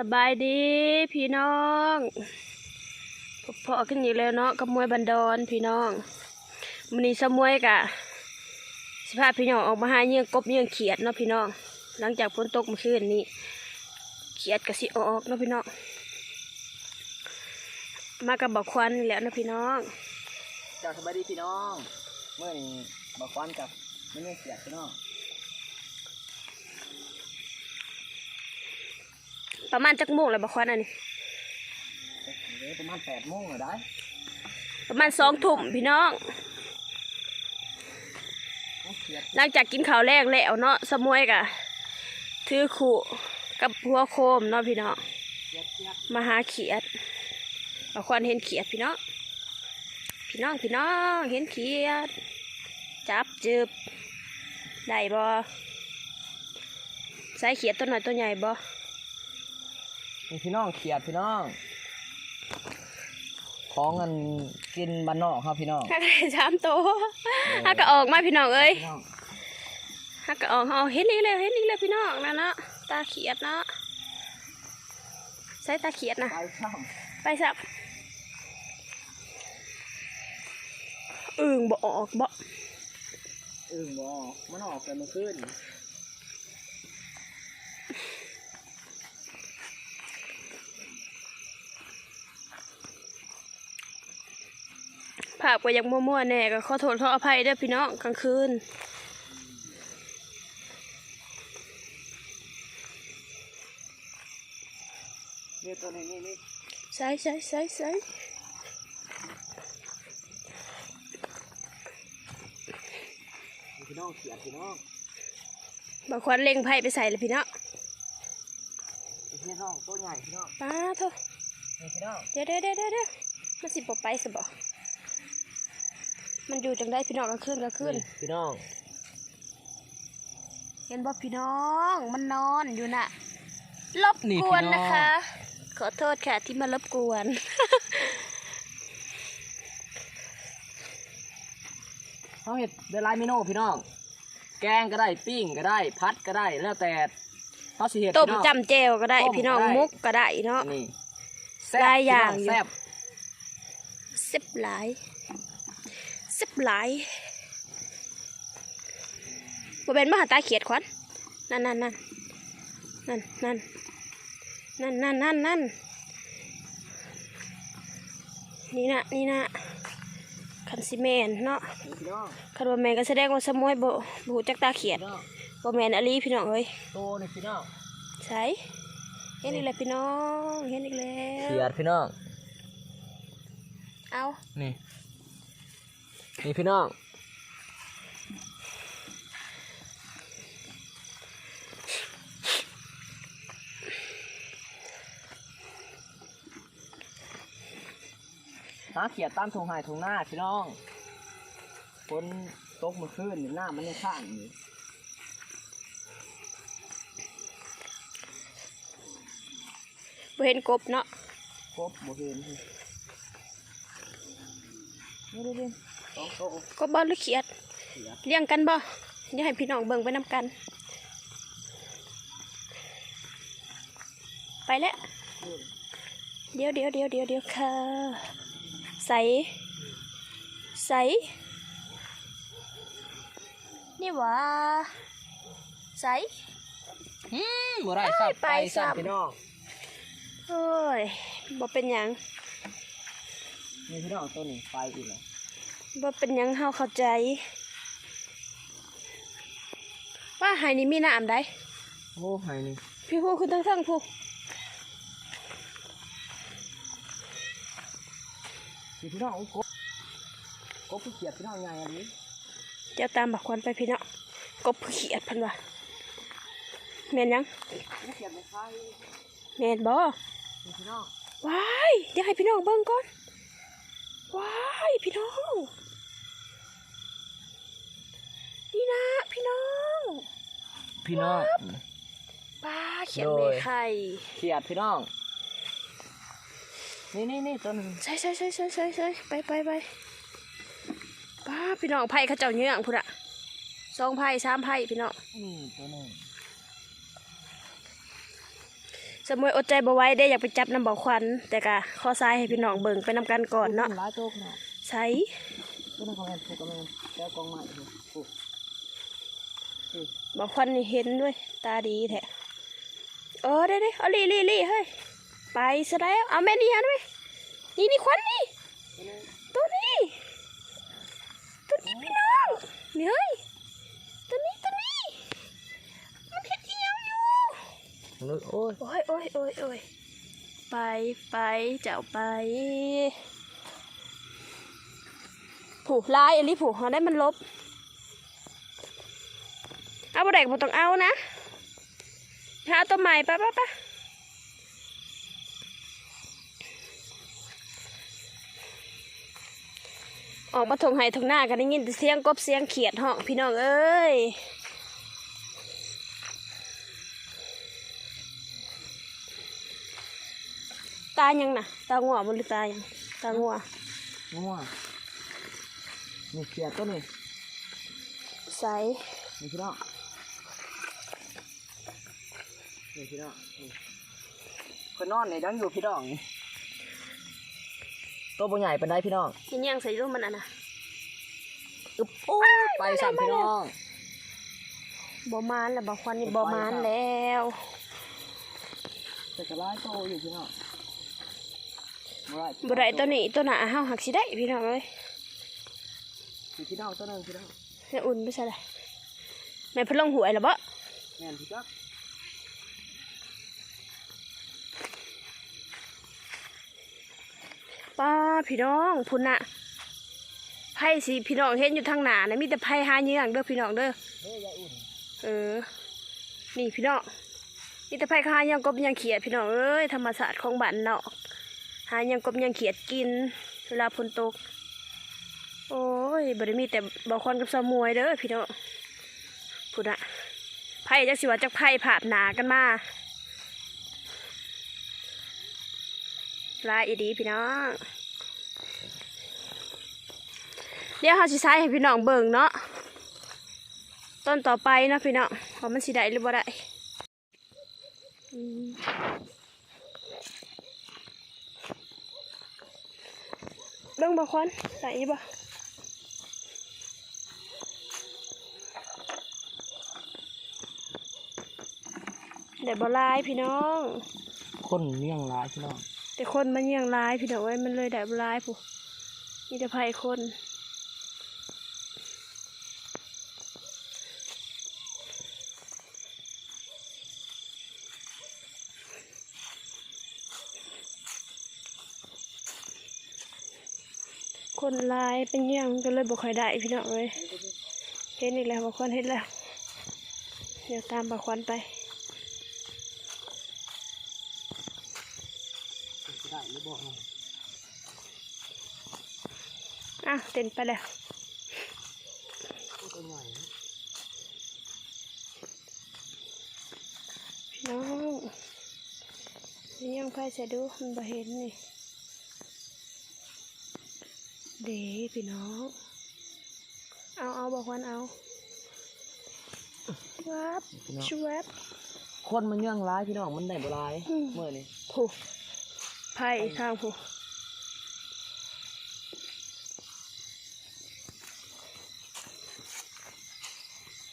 สบายดีพี่น้องพบเพาะกันอีกแล้วเนาะกับมวยบันดอนพี่น้องมันนี้สมวยกะสิพาพพี่น้องออกมาหาเยื่อกบเยื่อเขียดเนาะพี่น้อง หลังจากฝนตกเมื่อคืนนี้เขียดกระสิออกเนาะพี่น้องมากับบักควันแล้วเนาะพี่น้องจากสบายดีพี่น้องเมื่อนี้บอกควันกับไม่เงี้ยเสียดพี่น้อง ประมาณจักโมงแล้วบักควันอันนี้เดี๋ยวประมาณแปดโมงเหรอได้ ประมาณสองทุ่มพี่น้องเอาเสียดหลังจากกินข้าวแรกแล้วเนาะสมวยกะถือขู่กับหัวโคมเนาะพี่น้องเสียดเสียดมาหาเขียดบางคนเห็นเขียดพี่น้อง พี่น้องพี่น้องเห็นเขียด จับจืบได้บ่ใส่เขียดตัวหน่อยตัวใหญ่บ่ นี่พี่น้องเขียดพี่น้อง ของเงินกินบ้านนอกครับพี่น้องฮักได้สามตัวฮักก็ออกมาพี่น้องเอ้ยพี่น้องฮักก็ออกเอาเห็นอีกแล้วเห็นอีกแล้วพี่น้องนั่นเนาะตาเขียดเนาะใส่ตาเขียดนะไปช่องไปสับอึ่งบ่ออกบ่อึ่งบ่มันออกกันเมื่อคืน ภาพก็ยังมั่วๆแน่ก็ขอโทษขออภัยเด้อพี่น้องกลางคืนนี่ตัวนี้นี่นี่ใส่ใส่ใส่ใส่นี่พี่น้องเขียดพี่น้องบางคนเล็งไพ่ไปใส่เลยพี่น้องนี่พี่น้องตัวใหญ่พี่น้องป้าโทษนี่พี่น้องเดี๋ยวเดี๋ยวเดี๋ยวเดี๋ยวเดี๋ยวมันสิบไปสิบ่ มันอยู่จังได้พี่น้องกลางคืนกลางคืนนี่พี่น้อง เห็นบ่พี่น้องมันนอนอยู่น่ะรบกวนนะคะ ขอโทษค่ะที่มารบกวน เขาเห็ดเดลายเมนูพี่น้อง แกงก็ได้ปิ้งก็ได้พัดก็ได้แล้วแต่เขาสิเห็ดต้มพี่น้อง จำเจวก็ได้ต้มพี่น้องก็ได้ มุกก็ได้เนาะ นี่หลายอย่างอยู่ แซ่บ เซ็บหลายเซ็บ หลายบ่เป็นมหาตาเขียดขวัญนั่นนั่นนั่นนั่นนั่นนั่นนั่นนั่นนั่นนี่นะนี่นะคันซีเมนเนาะนี่พี่น้องคันบ่แมนก็แสดงว่าสมวยบ่บ่ฮู้จักตาเขียดพี่น้องบ่แมนอลีพี่น้องเอ้ยโตนี่พี่น้องใช่เห็นอีกแล้วพี่น้องเห็นอีกแล้วเขียดพี่น้องเอานี่ นี่พี่น้องหาเขียดตามทงหายทงหน้าพี่น้องฝนตกเมื่อคืนนี่หน้ามันยังข้างอยู่บ่เห็นกบเนาะ ครบบ่เห็นนี่นี่นี่นี่สองโตะ กบบ่หรือเขียดเขียดเลี้ยงกันบ่อย่าให้พี่น้องเบิ่งไปนำกัน ไปแล้วเดี๋ยวเดี๋ยวเดี๋ยวเดี๋ยวเดี๋ยวค่ะใสใสนี่หวะใสอืมบ่ได้สับไปไปสัสับบพี่น้องโอ้ยบ่เป็นหยังนี่พี่น้องตัวนี้ไปอีกแล้ว บ่เป็นหยังเฮาเข้าใจ ว่าหายนี่มีน้ำได้โอ้หายนี่พี่ผู้คือทั้งทั้งผู้นี่พี่น้องโอ้กบกบผู้เขียดพี่น้องใหญ่อันนี้เจ้าตามบักควันไปพี่เนาะกบเขียดพันว่าแม่นหยังผู้เขียดในไข่แม่นบ่นี่พี่น้องว้ายเดี๋ยวให้พี่น้องเบิ่งก่อนว้ายพี่น้องนี่นะพี่น้อง พี่น้องป้าเขียนโดเมยไข่เขียดพี่น้อง นี่นี่นี่ตัวหนึงใช่ใช่ใช่ใช่ใช่ใช่ไปไปไปป้าพี่น้องไผ่เขาเจ้าเนื้องพุ่นอะสองไผ่สามไผ่พี่น้องนี่ตัวหนึงสมมติอดใจบ่ไหว้ได้อยากไปจับน้ำบ่อควัน แต่กะข้อซ้ายให้พี่น้องเบิ่งไปนำกันก่อนเนาะหลายโต๊ะเนาะใช้ก็ต้องคอมเมนต์ถูกคอมเมนต์แล้วกองใหม่ถูก บ่อควันนี่เห็นด้วย ตาดีแท้เออได้ได้เอาลี่ลี่ลี่เฮ้ยไปซะแล้วเอาแม่นี่ฮันไว้นี่นี่ควันนี่ตัวนี้ตัวนี้พี่น้องนี่เฮ้ยตัวนี้ตัวนี้มันเห็ดเอียวอยู่นึกโอ้ยโอ้ยโอ้ยโอ้ยโอ้ยไปไปเจ้าไปผูกลายอันนี้ผูกเขาได้มันลบเอา บแดกบ่ต้องเอานะหาตัวใหม่ปะปะปะออกมาทงไห้ทงหน้ากันได้ยินแต่เสียงกบเสียงเขียดห้องพี่น้องเอ้ยตายังนะตางัวบนหรือตายังตางัวงัวนี่เขียดตัวนี้ใสนี่พี่น้อง นี่พี่น้องนี่คนนอนในดังอยู่พี่น้องนี่ตัวบ่ใหญ่เป็นได้พี่น้องกินยังใส่รูปมันอะนะอึ๊บโอ้ยไปสามพี่น้องบอมานแล้วบอควันนี่บอมานแล้วแต่กระไรโตอยู่พี่น้องบ่ได้บได้ตัวนี้ตัวหนาเฮาหักสิได้พี่น้องเอ้ยพี่พี่น้องตัวนึงพี่น้องแม่อุ่นไม่ใช่เลยแม่พะลงหวยเหรอบ่แม่นพี่จัก ป้าพี่น้องพุ่นน่ะไพ่สิพี่น้องเห็นอยู่ทางหนานะมีแต่ไพ่หาเยื่องเด้อพี่น้องเด้อเฮ้ยยายอุ่นเออ นี่พี่น้องนี่แต่ไผ่ข้ายังกบยังเขียดพี่น้องเอ้ยธรรมศาสตร์ของบ้านเนาะหายังกบยังเขียดกิน เวลาฝนตก โอ้ยบริมีแต่บอคอนกับสมวยเด้อพี่น้องพูดอะไผ่จักสิว่าจักไผ่ผาดหนากันมา ลายอีดีพี่น้อง เดี๋ยวเขาสิใช้ให้พี่น้องเบิ่งเนาะ ต้นต่อไปเนาะพี่น้องว่ามันสิได้หรือบ่ได้เบิ่งบ่ควันได้อีบ่ได้บ่หลายพี่น้อง คนเลี้ยงลายพี่น้อง แต่คนมันยังหลายพี่น้องเอ้ยมันเลยได้บ่หลายผู้มีแต่ไผคนคนหลายเป็นยังก็เลยบ่ค่อยได้พี่น้องเอ้ยเห็นอีกแล้วบ่ควันเห็นแล้ว เดี๋ยวตามบ่ควันไป ได้ หรือบอกหน่อยอะเต้นไปแล้วตัวใหญ่นะพี่น้องนี่ยังไฟใส่ดูมันบ่เห็นนี่เด้พี่น้อง เอาเอาบอกวันเอาวับพี่น้องชวับคนมันเลี้ยงหลายพี่น้องมันได้บ่หลายอืมเมื่อนี่ผู้ ไผ่ข้างผู้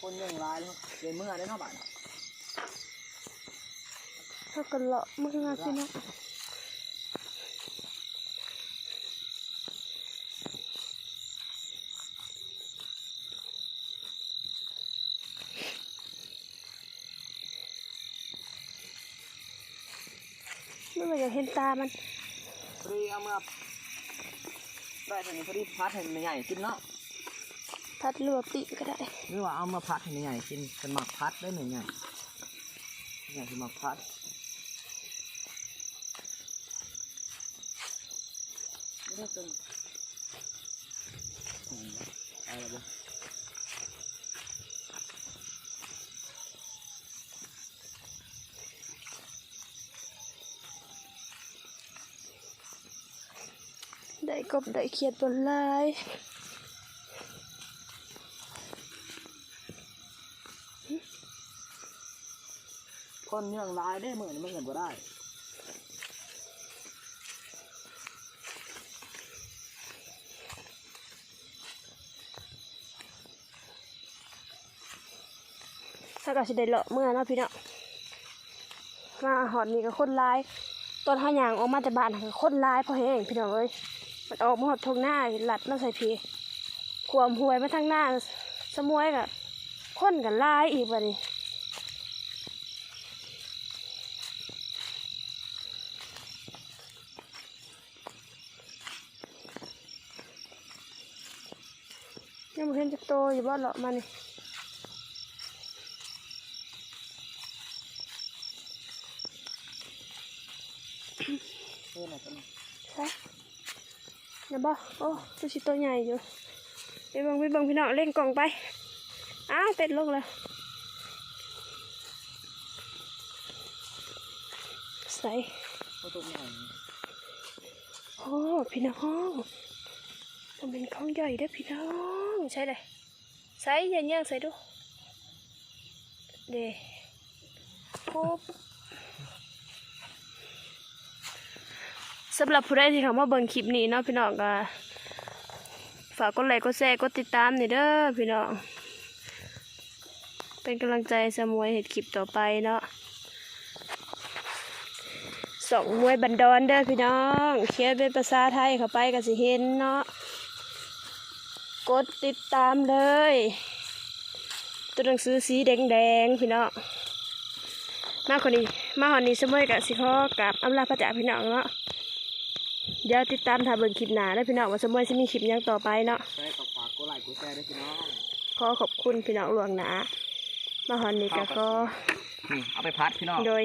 คนเลี้ยงหลายเนาะเดินเมื่อได้เนาะบ้านถ้ากันเลาะมึงอะพี่น้อง ไม่ว่าอยากเห็นตามันพอดีเอามาได้ตอนนี้พอดีพัดให้มันใหญ่กินเนาะพัดเรือปีก็ได้หรือว่าเอามาพัดให้มันใหญ่กินเป็นหมักพัดได้หนึ่งใหญ่ใหญ่คือหมักพัดไม่ได้เป็นอืมเอาละบ่ได้ กบได้เขียดบนลายผคนเนื่องลายได้มือนี่มันเห็นบ่ได้ถ้าก็สิได้เลาะเมื่อเนาะพี่เนาะมาหอดนี่ก็คนร้าย ตอนห้าหยางออกมาจากบ้านก็คนร้ายเพราะแห้งพี่น้องเอ้ย มันออกมาหอดทงหน้าหลัดมาใส่พีขวมหวยมาทางหน้า สมวยกับคนกันร้ายอีกวันนี้ยังไม่เห็นจะโตอยู่บ้านเลาะมานี่เพื่อนอะไรกันใช่ นะบ่โอ้ตัวชิตัวใหญ่อยู่ไปบังไปบังพี่น้องเล่นกล่องไปอ้าวเป็ดลงแล้วใส่โอ้พี่น้องมันเป็นของใหญ่เด้พี่น้องใช่เลยใส่ยันย่างใส่ดูเด้โอ้ สำหรับผู้ใดที่เขามาเบิ่งคลิปนี้เนาะพี่น้องก็ฝากกดไลค์กดแชร์กดติดตามนี่เด้อพี่น้อง เป็นกำลังใจสมวยเห็ดคลิปต่อไปเนาะสองมวยบันดอนเด้อพี่น้องเขียนเป็นภาษาไทยเข้าไปก็สิเห็นเนาะกดติดตามเลย ตัวหนังสือสีแดงๆพี่น้องมาคนนี้ มาหอนนี้สมวยกับสิขอกับอำลาพระจ่าพี่น้องเนาะ เดี๋ยวติดตามถ่ายเบิ่งคลิปหน้าได้อพี่น้องว่าสมวยจะมีคลิปหยังต่อไปเนาะใช่กับฝากกูไลค์กูแชร์ด้วยพี่น้อง ขอขอบคุณพี่น้องหลวงหนามาหอนนี้ก็ขอนี่เอาไปพัดพี่น้อง โดย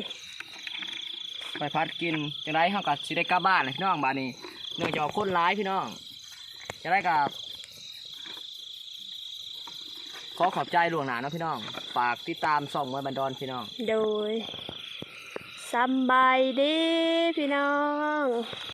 ไปพัดกินจังไรเฮากับสิได้กลับบ้านเลยพี่น้องบ้านนี้เนื่องจากคนร้ายพี่น้องจะได้กับขอขอบใจหลวงหนาเนาะพี่น้องฝากติดตามส่องมวยบันดอนพี่น้อง โดยสำบายดีพี่น้อง